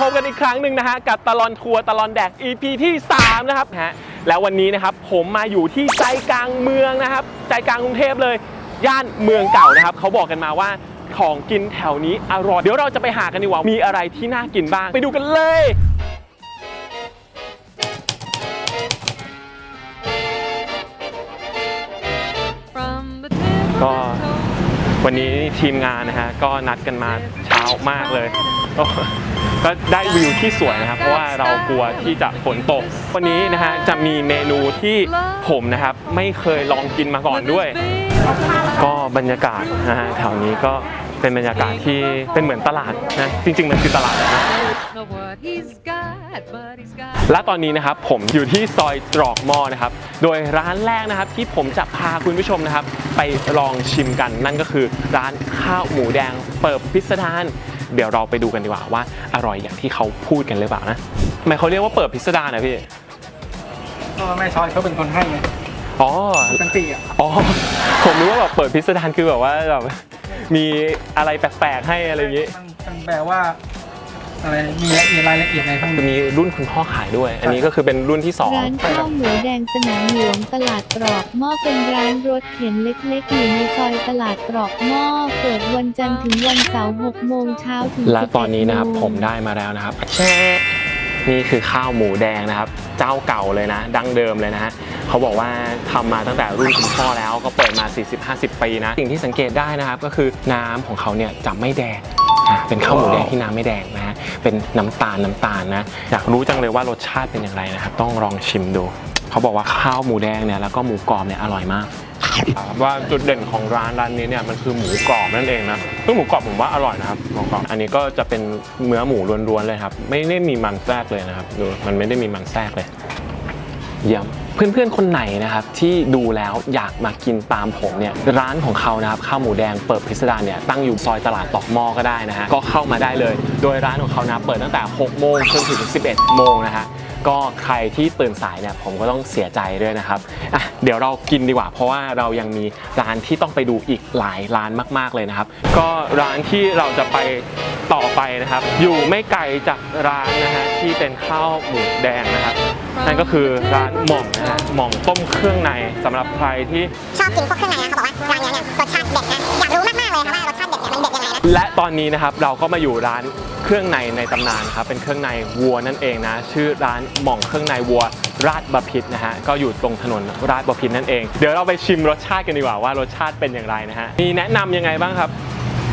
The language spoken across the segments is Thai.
พบกันอีกครั้งหนึ่งนะฮะกับตลอนทัวร์ตลอนแดก EP ที่ 3 นะครับนะฮะแล้ววันนี้นะครับผมมาอยู่ที่ใจกลางเมืองนะครับ ใจกลางกรุงเทพเลย ย่านเมืองเก่านะครับเขาบอกกันมาว่าของกินแถวนี้อร่อยเดี๋ยวเราจะไปหากันดีกว่ามีอะไรที่น่ากินบ้าง ไปดูกันเลยก็วันนี้ทีมงานนะฮะก็นัดกันมาเช้ามากเลย ก็ก็ได้วิวที่สวยนะครับ เพราะว่าเรากลัวที่จะฝนตก วันนี้นะฮะจะมีเมนูที่ผมนะครับไม่เคยลองกินมาก่อนด้วย ก็บรรยากาศนะฮะแถวนี้ก็เป็นบรรยากาศที่เป็นเหมือนตลาดนะจริง ๆ มันคือตลาดนะ know what he's got, but he's got และตอนนี้นะครับผมอยู่ที่ซอยตรอกหม้อนะครับ โดยร้านแรกนะครับที่ผมจะพาคุณผู้ชมนะครับ ไปลองชิมกันนั่นก็คือร้านข้าวหมูแดงเปิบพิสดาร เดี๋ยวเราไปดูกันดีกว่าว่าอร่อยอย่างที่เขาพูดกันหรือเปล่านะทำไมเขาเรียกว่าเปิบพิสดารนะพี่ก็แม่ช้อยเขาเป็นคนให้ไงอ๋อสันติอะอ๋อผมรู้ว่าแบบเปิดพิสดารคือแบบว่าแบบมีอะไรแปลกๆให้อะไรอย่างงี้มันมันแปลว่า อะไรมีมีรายละเอียดในพวกจะนี้มีรุ่นคุณพ่อขายด้วย อันนี้ก็คือเป็นรุ่นที่สองร้านข้าวหมูแดงสนามหลวงตลาดตรอกหม้อเป็นร้านรถเข็นเล็กๆอยู่ในซอยตลาดตรอกหม้อเปิดวันจันทร์ถึงวันเสาร์6โมงเช้าถึงและตอนนี้นะครับ11โงผมได้มาแล้วนะครับแช่นี่คือข้าวหมูแดงนะครับ เจ้าเก่าเลยนะ ดั้งเดิมเลยนะฮะเขาบอกว่าทำมาตั้งแต่รุ่นคุณพ่อแล้วก็เปิดมา 40-50 ปีนะ สิ่งที่สังเกตได้นะครับก็คือน้ำของเขาเนี่ยจะไม่แดงอะ เป็นข้าวหมูแดงที่น้ำไม่แดงนะฮะเป็นน้ำตาลน้ำตาลนะอยากรู้จังเลยว่ารสชาติเป็นอย่างไรนะครับ ต้องลองชิมดู เขาบอกว่าข้าวหมูแดงเนี่ยแล้วก็หมูกรอบเนี่ยอร่อยมาก ว่าจุดเด่นของร้านร้านนี้เนี่ยมันคือหมูกรอบนั่นเองนะซึ่งหมูกรอบผมว่าอร่อยนะครับหมูกรอบอันนี้ก็จะเป็นเนื้อหมูล้วนๆเลยครับ ไม่ได้มีมันแทรกเลยนะครับดูมันไม่ได้มีมันแทรกเลย เยี่ยมเพื่อนๆ คนไหนนะครับที่ดูแล้วอยากมากินตามผมเนี่ยร้านของเขานะครับข้าวหมูแดงเปิดพิสดารเนี่ยตั้งอยู่ซอยตลาดตอกมอก็ได้นะฮะก็เข้ามาได้เลย โดยร้านของเขานะเปิดตั้งแต่ 6 โมงจนถึง 11 โมงนะฮะ ก็ใครที่ตื่นสายเนี่ยผมก็ต้องเสียใจด้วยนะครับอะเดี๋ยวเรากินดีกว่า เพราะว่าเรายังมีร้านที่ต้องไปดูอีกหลายร้านมากๆเลยนะครับ ก็ร้านที่เราจะไปต่อไปนะครับ อยู่ไม่ไกลจากร้านนะฮะที่เป็นข้าวหมูแดงนะครับนั่นก็คือร้านหม่องนะฮะหม่องต้มเครื่องในสำหรับใครที่ชอบกินพวกเครื่องในนะเขาบอกว่าร้านเนี้ยเนี่ยรสชาติเด็ดนะอยากรู้มากๆเลยค่ะว่ารสชาติ และตอนนี้นะครับเราก็มาอยู่ร้านเครื่องในในตำนานครับเป็นเครื่องในวัวนั่นเองนะ ชื่อร้านหม่องเครื่องในวัวราชบพิตรนะฮะก็อยู่ตรงถนนราชบพิตรนั่นเอง เดี๋ยวเราไปชิมรสชาติกันดีกว่าว่ารสชาติเป็นอย่างไรนะฮะมีแนะนำยังไงบ้างครับ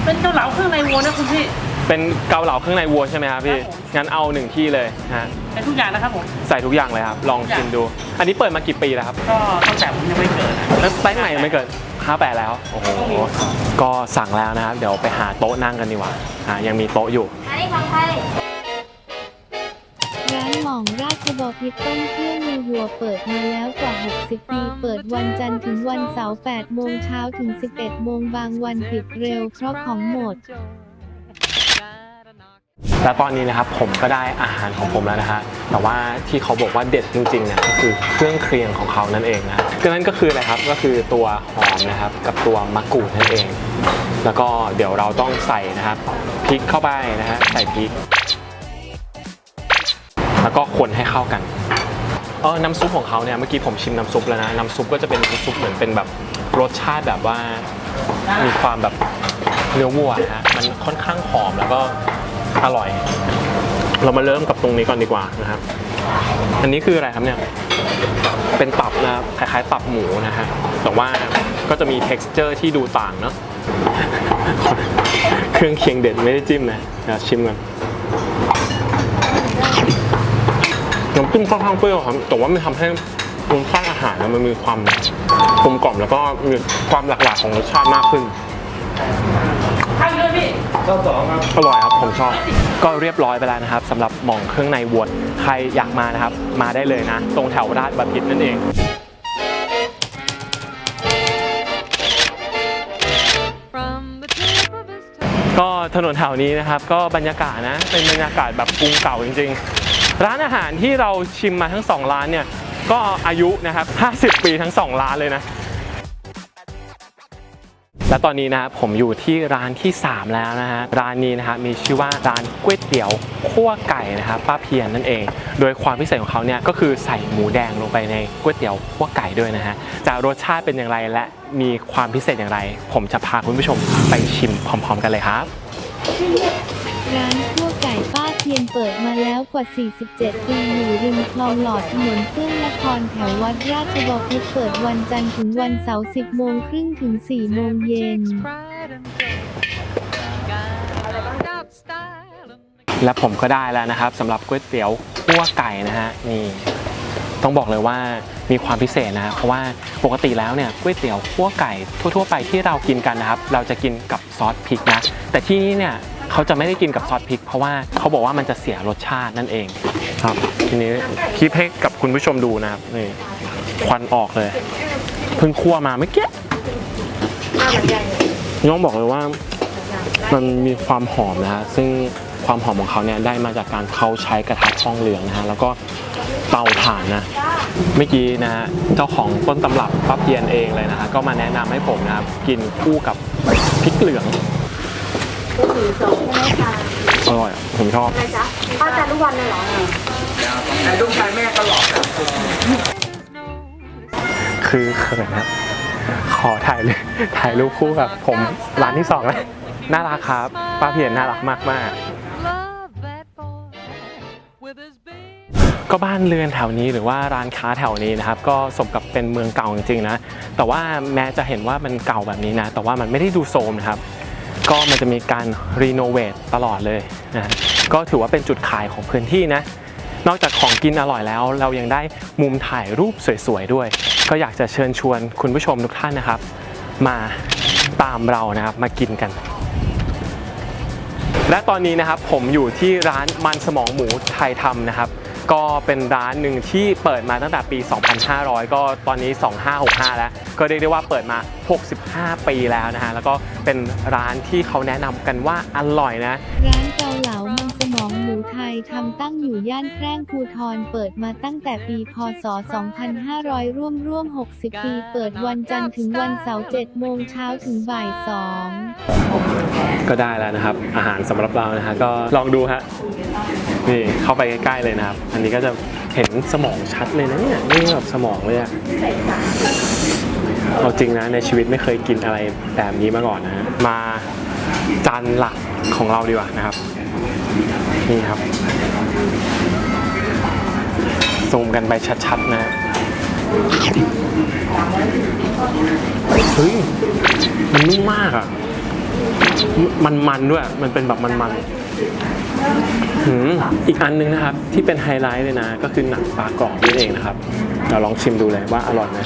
เป็นเกาเหลาเครื่องในวัวนะคุณพี่ เป็นเกาเหลาเครื่องในวัวใช่ไหมครับพี่ครับผม งั้นเอาหนึ่งที่เลยฮะเป็นทุกอย่างนะครับผม ใส่ทุกอย่างเลยครับลองชิมดู อันนี้เปิดมากี่ปีแล้วครับก็ตั้งแต่ผมยังไม่เกิดนะแล้วไต้ใหม่ยังไม่เกิด ห้าแปดแล้ว โอ้โห ก็สั่งแล้วนะครับ เดี๋ยวไปหาโต๊ะนั่งกันดีกว่าอ่า ยังมีโต๊ะอยู่ร้านหม่องราชบพิตรต้มเครื่องในวัวเปิดมาแล้วกว่า 60 ปี เปิดวันจันทร์ถึงวันเสาร์ 8 โมงเช้าถึง 11 โมงบางวันปิดเร็วเพราะของหมด และตอนนี้นะครับผมก็ได้อาหารของผมแล้วนะฮะแต่ว่าที่เขาบอกว่าเด็ดจริงๆเนี่ยก็คือเครื่องเคียงของเขานั่นเองนะก็นั่นก็คืออะไรครับก็คือตัวหอมนะครับกับตัวมะกรูดนั่นเอง แล้วก็เดี๋ยวเราต้องใส่นะครับพริกเข้าไปนะฮะใส่พริก แล้วก็คนให้เข้ากันเออน้ำซุปของเขาเนี่ยเมื่อกี้ผมชิมน้ำซุปแล้วนะน้ำซุปก็จะเป็นน้ำซุปเหมือนเป็นแบบรสชาติแบบว่ามีความแบบเนื้อวัวนะฮะมันค่อนข้างหอมแล้วก็ อร่อย เรามาเริ่มกับตรงนี้ก่อนดีกว่านะครับ อันนี้คืออะไรครับเนี่ย เป็นตับนะครับคล้ายๆตับหมูนะฮะแต่ว่าก็จะมี texture ที่ดูต่างเนาะเครื่องเคียงเด็ดไม่ได้จิ้มนะเดี๋ยวชิมกันน้ำจิ้มค่อนข้างเปรี้ยวครับแต่ว่ามันทำให้รสชาติอาหารนะมันมีความกลมกล่อมแล้วก็มีความหลากหลายของรสชาติมากขึ้น ทำเลยพี่อร่อยครับผมชอบ ก็เรียบร้อยไปแล้วนะครับสำหรับหม่องเครื่องในวัวใครอยากมานะครับ มาได้เลยนะ ตรงแถวราชบัณฑิตนั่นเอง From the tip of his tongue ก็ถนนแถวนี้นะครับ ก็บรรยากาศนะ เป็นบรรยากาศแบบกรุงเก่าจริงๆ ร้านอาหารที่เราชิมมาทั้งสองร้านเนี่ย ก็อายุนะครับ 50 ปีทั้งสองร้านเลยนะ และตอนนี้นะครับผมอยู่ที่ร้านที่ 3 แล้วนะฮะร้านนี้นะฮะมีชื่อว่าร้านก๋วยเตี๋ยวขั้วไก่นะครับป้าเพียรนั่นเอง โดยความพิเศษของเขาเนี่ยก็คือใส่หมูแดงลงไปในก๋วยเตี๋ยวขั้วไก่ด้วยนะฮะจะรสชาติเป็นอย่างไรและมีความพิเศษอย่างไร ผมจะพาคุณผู้ชมไปชิมพร้อม ๆ กันเลยครับร้านขั้ว เพียนเปิดมาแล้วกว่า 47 ปีอยู่ริมคลองหลอดถนนเฟื่องนครแถววัดราชบพิตรเปิดวันจันทร์ถึงวันเสาร์ 10 โมงครึ่งถึง 4 โมงเย็น และผมก็ได้แล้วนะครับสำหรับก๋วยเตี๋ยวคั่วไก่นะฮะนี่ต้องบอกเลยว่ามีความพิเศษนะฮะเพราะว่าปกติแล้วเนี่ยก๋วยเตี๋ยวคั่วไก่ทั่ว ๆ ไปที่เรากินกันนะครับ เราจะกินกับซอสพริกนะ แต่ที่นี่เนี่ย เขาจะไม่ได้กินกับซอสพริก เพราะว่าเขาบอกว่ามันจะเสียรสชาตินั่นเอง ครับ ทีนี้คลิปให้กับคุณผู้ชมดูนะครับนี่ควันออกเลยเพิ่งคั่วมาเมื่อกี้น้องบอกเลยว่ามันมีความหอมนะฮะซึ่งความหอมของเขาเนี่ยได้มาจากการเขาใช้กระทะทองเหลืองนะฮะแล้วก็เตาถ่านนะเมื่อกี้นะฮะเจ้าของต้นตำรับป้าเพียนเองเลยนะฮะก็มาแนะนำให้ผมนะครับกินคู่กับพริกเหลือง อร่อยอะผมชอบป้าจะรู้วันเลยเหรอแต่ลูกชายแม่ก็หลอกคือเขินครับขอถ่ายเลยถ่ายรูปคู่กับผมร้านที่สองเลยน่ารักครับ ป้าเพียนน่ารักมากมากๆ love that boy with his big ก็บ้านเรือนแถวนี้หรือว่าร้านค้าแถวนี้นะครับ ก็สมกับเป็นเมืองเก่าจริงๆนะ แต่ว่าแม้จะเห็นว่ามันเก่าแบบนี้นะ แต่ว่ามันไม่ได้ดูโทรมนะครับ ก็มันจะมีการรีโนเวทตลอดเลยนะก็ถือว่าเป็นจุดขายของพื้นที่นะ นอกจากของกินอร่อยแล้ว เรายังได้มุมถ่ายรูปสวยๆด้วย ก็อยากจะเชิญชวนคุณผู้ชมทุกท่านนะครับ มาตามเรานะครับมากินกัน และตอนนี้นะครับผมอยู่ที่ร้านมันสมองหมูไทยทำนะครับ ก็เป็นร้านหนึ่งที่เปิดมาตั้งแต่ปี 2500 ก็ตอนนี้ 2565 แล้ว ก็เรียกได้ว่าเปิดมา 65 ปีแล้วนะฮะ แล้วก็เป็นร้านที่เขาแนะนำกันว่าอร่อยนะ ร้านเกาเหลามันสมองหมูไทยทำตั้งอยู่ย่านแพร่งภูทรเปิดมาตั้งแต่ปี พศ 2500 ร่วมร่วม 60 ปี เปิดวันจันทร์ถึงวันเสาร์7โมงเช้าถึงบ่าย 2 ก็ได้แล้วนะครับ อาหารสำหรับเรานะฮะ ก็ลองดูฮะ นี่เข้าไปใกล้ๆเลยนะครับ อันนี้ก็จะเห็นสมองชัดเลยนะเนี่ยนี่แบบสมองเลยอะเอาจริงนะในชีวิตไม่เคยกินอะไรแบบนี้มาก่อนนะ มาจานหลักของเราดีกว่านะครับ นี่ครับซูมกันไปชัดๆนะเฮ้ย มันนุ่มมากอะมันมันๆด้วย มันเป็นแบบมันมันๆ หืมอีกอันนึงนะครับที่เป็นไฮไลท์เลยนะ ก็คือหนังปลากรอบนี่เองนะครับเราลองชิมดูเลยว่าอร่อยไหม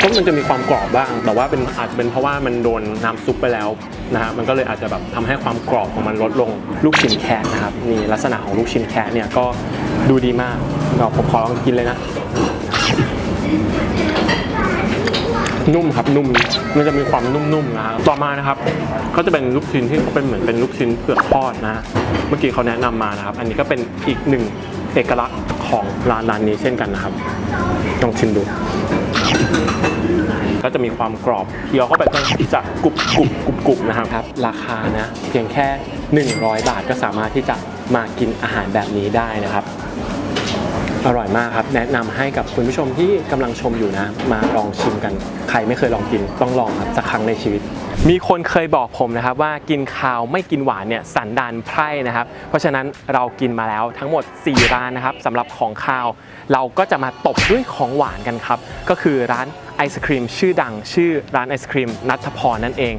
ก็มันจะมีความกรอบบ้าง แต่ว่าเป็นอาจจะเป็นเพราะว่ามันโดนน้ำซุปไปแล้วนะฮะมันก็เลยอาจจะแบบทำให้ความกรอบของมันลดลงลูกชิ้นแคะนะครับนี่ลักษณะของลูกชิ้นแคะเนี่ยก็ดูดีมากเราผมขอลองกินเลยนะ นุ่มครับนุ่มมันจะมีความนุ่มๆนะครับต่อมานะครับก็จะเป็นลูกชิ้นที่เป็นเหมือนเป็นลูกชิ้นเปลือกทอดนะเมื่อกี้เขาแนะนำมานะครับ อันนี้ก็เป็นอีกหนึ่งเอกลักษณ์ของร้านร้านนี้เช่นกันนะครับลองชิมดู ก็จะมีความกรอบเคี้ยวเข้าไปก็จะกรุบกรุบกรุบกรุบนะครับครับราคานะเพียงแค่ 100 บาทก็สามารถที่จะมากินอาหารแบบนี้ได้นะครับ อร่อยมากครับ แนะนำให้กับคุณผู้ชมที่กำลังชมอยู่นะ มาลองชิมกัน ใครไม่เคยลองกินต้องลองครับสักครั้งในชีวิต มีคนเคยบอกผมนะครับว่ากินข้าวไม่กินหวานเนี่ยสันดานไพร่นะครับ เพราะฉะนั้นเรากินมาแล้วทั้งหมด 4 ร้านนะครับสำหรับของข้าว เราก็จะมาตบด้วยของหวานกันครับ ก็คือร้านไอศครีมชื่อดังชื่อร้านไอศครีมนัทพรนั่นเอง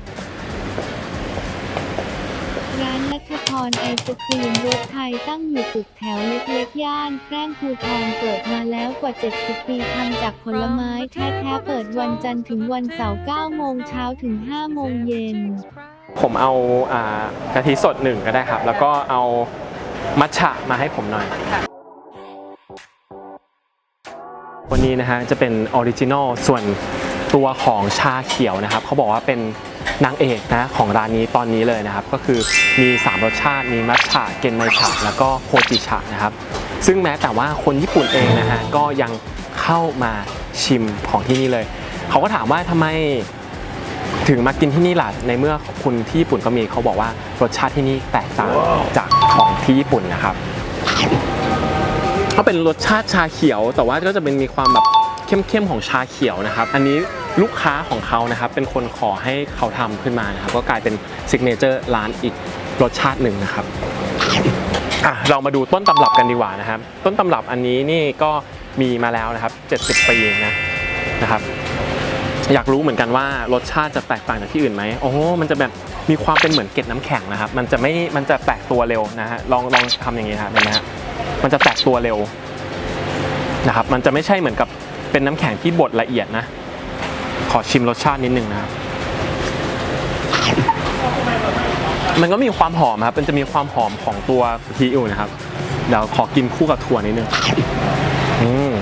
ร้านนัทพ รไอศครีมรสไทยตั้งอยู่ตึกแถวเล็กๆย่านแพร่งภูทรเปิดมาแล้วกว่า 70 ปีทำจากผลไม้แท้ๆเปิดวันจันทร์ถึงวันเสาร์9โมงเช้าถึง 5 โมงเย็น ผมเอาอ่ากะทิสดหนึ่งก็ได้ครับ แล้วก็เอามัทฉะมาให้ผมหน่อย วันนี้นะฮะจะเป็นออริจินอลส่วนตัวของชาเขียวนะครับ เขาบอกว่าเป็น นางเอกนะของร้านนี้ตอนนี้เลยนะครับ ก็คือมี 3 รสชาติมีมัทฉะเกนไมฉะแล้วก็โฮจิฉะนะครับ ซึ่งแม้แต่ว่าคนญี่ปุ่นเองนะฮะก็ยังเข้ามาชิมของที่นี่เลย เขาก็ถามว่าทำไมถึงมากินที่นี่ล่ะในเมื่อคุณที่ญี่ปุ่นก็มีเขาบอกว่ารสชาติที่นี่แตกต่างจากของที่ญี่ปุ่นนะครับก็เป็นรสชาติชาเขียว แต่ว่าก็จะเป็นมีความแบบ เข้มๆของชาเขียวนะครับ อันนี้ลูกค้าของเขานะครับ เป็นคนขอให้เขาทำขึ้นมานะครับ ก็กลายเป็นซิกเนเจอร์ร้านอีกรสชาติหนึ่งนะครับอะเรามาดูต้นตำรับกันดีกว่านะครับ ต้นตำรับอันนี้นี่ก็มีมาแล้วนะครับ 70 ปีนะนะครับ อยากรู้เหมือนกันว่ารสชาติจะแตกต่างจากที่อื่นไหมโอ้มันจะแบบมีความเป็นเหมือนเกล็ดน้ำแข็งนะครับ มันจะไม่มันจะแตกตัวเร็วนะฮะลองลองทำอย่างนี้ครับเห็นไหมฮะมันจะแตกตัวเร็วนะครับ มันจะไม่ใช่เหมือนกับ เป็นน้ำแข็งที่บดละเอียดนะ ขอชิมรสชาตินิดนึงนะครับ มันก็มีความหอมครับ มันจะมีความหอมของตัวฮีอิวนะครับ เดี๋ยวขอกินคู่กับถั่วนิดนึงอืม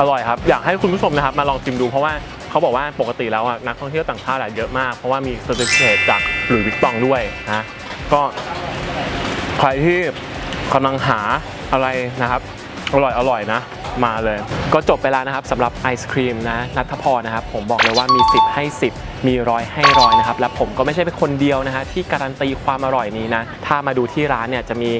อร่อยครับ อยากให้คุณผู้ชมนะครับ มาลองชิมดูเพราะว่าเขาบอกว่าปกติแล้วนักท่องเที่ยวต่างชาติเยอะมาก เพราะว่ามีเซอร์ติฟิเคตจากหลุยส์วิกตองด้วยนะก็ใครที่กำลังหาอะไรนะครับ อร่อยอร่อยนะ มาเลย ก็จบไปแล้วนะครับสำหรับไอศครีมนะนัทพรนะครับ ผมบอกเลยว่ามี 10 ให้ 10 มีร้อยให้ร้อยนะครับ และผมก็ไม่ใช่เป็นคนเดียวนะฮะที่การันตีความอร่อยนี้นะ ถ้ามาดูที่ร้านเนี่ยจะมี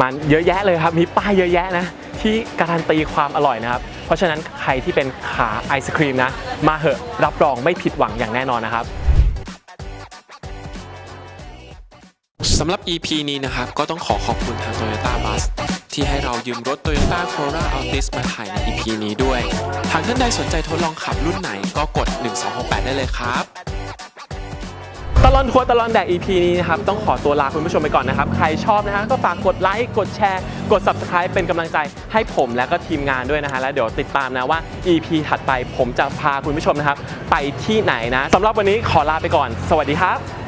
มันเยอะแยะเลยครับ มีป้ายเยอะแยะนะ ที่การันตีความอร่อยนะครับ เพราะฉะนั้นใครที่เป็นขาไอศครีมนะ มาเหอะรับรองไม่ผิดหวังอย่างแน่นอนนะครับสำหรับ EP นี้นะครับ ก็ต้องขอขอบคุณทาง Toyota Bus ที่ให้เรายืมรถ Toyota Corolla Altis มาถ่ายใน EP นี้ด้วย หากท่านใดสนใจทดลองขับรุ่นไหนก็กด 1268 ได้เลยครับ ตลอนทัวร์ตลอนแดก EP นี้นะครับ ต้องขอตัวลาคุณผู้ชมไปก่อนนะครับ ใครชอบนะฮะก็ฝากกดไลค์ กดแชร์ กด Subscribe เป็นกำลังใจให้ผมและก็ทีมงานด้วยนะฮะ แล้วเดี๋ยวติดตามนะว่า EP ถัดไปผมจะพาคุณผู้ชมนะครับ ไปที่ไหนนะสำหรับวันนี้ขอลาไปก่อน สวัสดีครับ